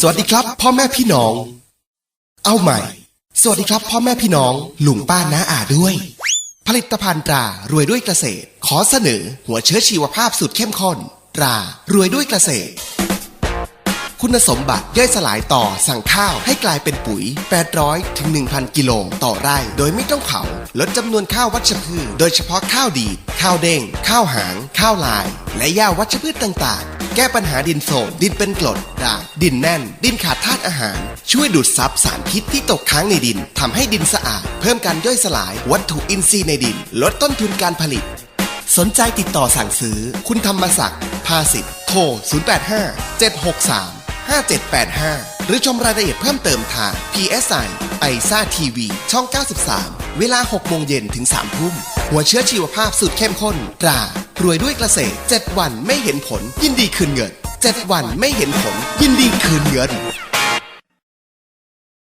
สวัสดีครับ พ่อแม่พี่น้อง เอาใหม่ สวัสดีครับ พ่อแม่พี่น้องลุงป้าน้าอาด้วย ผลิตภัณฑ์ตรารวยด้วยเกษตร ขอเสนอ หัวเชื้อชีวภาพสุดเข้มข้นตรารวยด้วยเกษตร คุณสมบัติย่อยสลายต่อสั่งข้าวให้กลายเป็นปุ๋ย 800 ถึง 1,000 กิโลต่อไร่ โดยไม่ต้องเผา ลดจำนวนข้าววัชพืช โดยเฉพาะข้าวดีดข้าวเด้ง ข้าวหาง ข้าวลาย และหญ้าวัชพืชต่างๆ แก้ปัญหาดินโทรมดินเป็นกรดด่างดินแน่น ดินขาดธาตุอาหาร ช่วยดูดซับสารพิษที่ตกค้างในดินทำให้ดินสะอาด เพิ่มการย่อยสลายวัตถุอินทรีย์ในดิน ลดต้นทุนการผลิต สนใจติดต่อสั่งซื้อ คุณธรรมศักดิ์ภาสิทธิ์โทร 085 763 5785 หรือชมรายละเอียดเพิ่มเติมทาง PSI ไอซ่าทีวีช่อง 93 เวลา 6 โมงเย็นถึง 3 ทุ่ม หัวเชื้อชีวภาพสูตรเข้มข้น ตรา รวยด้วยเกษตร 7 วันไม่เห็นผล ยินดีคืนเงิน 7 วันไม่เห็นผล ยินดีคืนเงิน